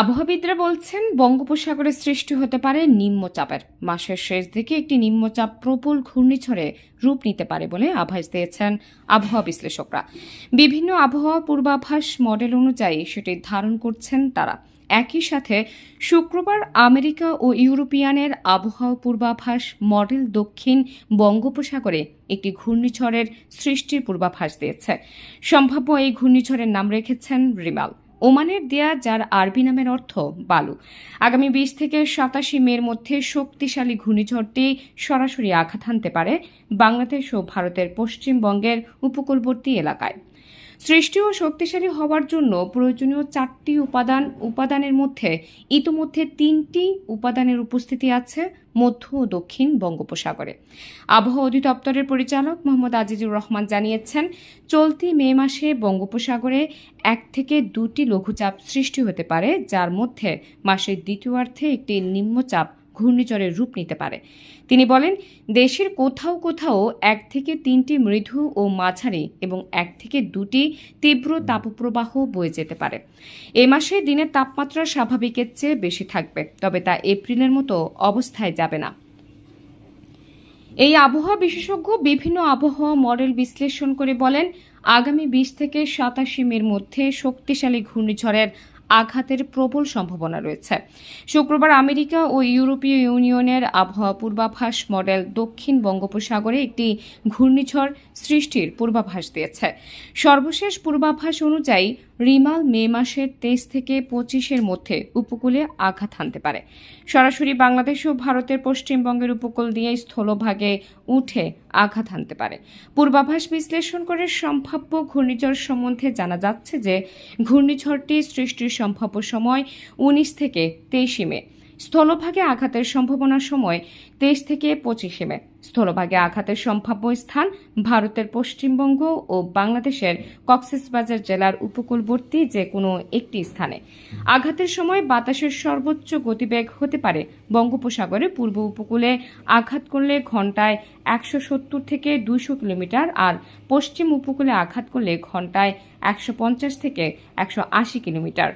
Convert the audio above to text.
আবহাওয়াবিদরা বলছেন, বঙ্গোপসাগরে সৃষ্টি হতে পারে নিম্নচাপের। মাসের শেষ দিকে একটি নিম্নচাপ প্রবল ঘূর্ণিঝড়ে রূপ নিতে পারে বলে আভাস দিয়েছেন আবহাওয়া বিশ্লেষকরা। বিভিন্ন আবহাওয়া পূর্বাভাস মডেল অনুযায়ী সেটি ধারণ করছেন তারা। একই সাথে শুক্রবার আমেরিকা ও ইউরোপিয়ানের আবহাওয়া পূর্বাভাস মডেল দক্ষিণ বঙ্গোপসাগরে একটি ঘূর্ণিঝড়ের সৃষ্টির পূর্বাভাস দিয়েছে। সম্ভাব্য এই ঘূর্ণিঝড়ের নাম রেখেছেন রিমাল। ওমানের দেয়া, যার আরবি নামের অর্থ বালু। আগামী বিশ থেকে সাতাশি মের মধ্যে শক্তিশালী ঘূর্ণিঝড়টি সরাসরি আঘাত হানতে পারে বাংলাদেশ ও ভারতের পশ্চিমবঙ্গের উপকূলবর্তী এলাকায়। সৃষ্টি ও শক্তিশালী হওয়ার জন্য প্রয়োজনীয় চারটি উপাদান, উপাদানের মধ্যে ইতোমধ্যে তিনটি উপাদানের উপস্থিতি আছে মধ্য ও দক্ষিণ বঙ্গোপসাগরে। আবহাওয়া অধিদপ্তরের পরিচালক মোহাম্মদ আজিজুর রহমান জানিয়েছেন, চলতি মে মাসে বঙ্গোপসাগরে এক থেকে দুটি লঘুচাপ সৃষ্টি হতে পারে, যার মধ্যে মাসের দ্বিতীয়ার্ধে একটি নিম্নচাপ ঘূর্ণিঝড়ের রূপ নিতে পারে। তিনি বলেন, দেশের কোথাও কোথাও এক থেকে তিনটি মৃদু ও মাঝারি এবং এক থেকে দুটি তীব্র তাপপ্রবাহ বয়ে যেতে পারে। এ মাসে দিনের তাপমাত্রা স্বাভাবিকের চেয়ে বেশি থাকবে, তবে তা এপ্রিলের মতো অবস্থায় যাবে না। এই আবহাওয়া বিশেষজ্ঞ বিভিন্ন আবহাওয়া মডেল বিশ্লেষণ করে বলেন, আগামী বিশ থেকে সাতাশি মের মধ্যে শক্তিশালী ঘূর্ণিঝড়ের আঘাতের প্রবল সম্ভাবনা রয়েছে। শুক্রবার আমেরিকা ও ইউরোপীয় ইউনিয়নের আবহাওয়া পূর্বাভাস মডেল দক্ষিণ বঙ্গোপসাগরে একটি ঘূর্ণিঝড় সৃষ্টির পূর্বাভাস দিয়েছে। সর্বশেষ পূর্বাভাস অনুযায়ী রিমাল মে মাসের তেইশ থেকে পঁচিশের মধ্যে উপকূলে আঘাত হানতে পারে। সরাসরি বাংলাদেশ ও ভারতের পশ্চিমবঙ্গের উপকূল দিয়ে স্থলভাগে উঠে আঘাত হানতে পারে। পূর্বাভাস বিশ্লেষণ করে সম্ভাব্য ঘূর্ণিঝড় সম্বন্ধে জানা যাচ্ছে যে, ঘূর্ণিঝড়টি সৃষ্টির সম্ভাব্য সময় উনিশ থেকে তেইশে মে। স্থলভাগে আঘাতের সম্ভাবনার সময় তেইশ থেকে পঁচিশে মে। স্থলভাগে আঘাতের সম্ভাব্য স্থান ভারতের পশ্চিমবঙ্গ ও বাংলাদেশের কক্সেসবাজার জেলার উপকূলবর্তী যে কোনো একটি স্থানে। আঘাতের সময় বাতাসের সর্বোচ্চ গতিবেগ হতে পারে বঙ্গোপসাগরে পূর্ব উপকূলে। আঘাত করলে ঘন্টায় একশো সত্তর থেকে দুইশো কিলোমিটার আর পশ্চিম উপকূলে আঘাত করলে ঘন্টায় একশো পঞ্চাশ থেকে একশো আশি কিলোমিটার।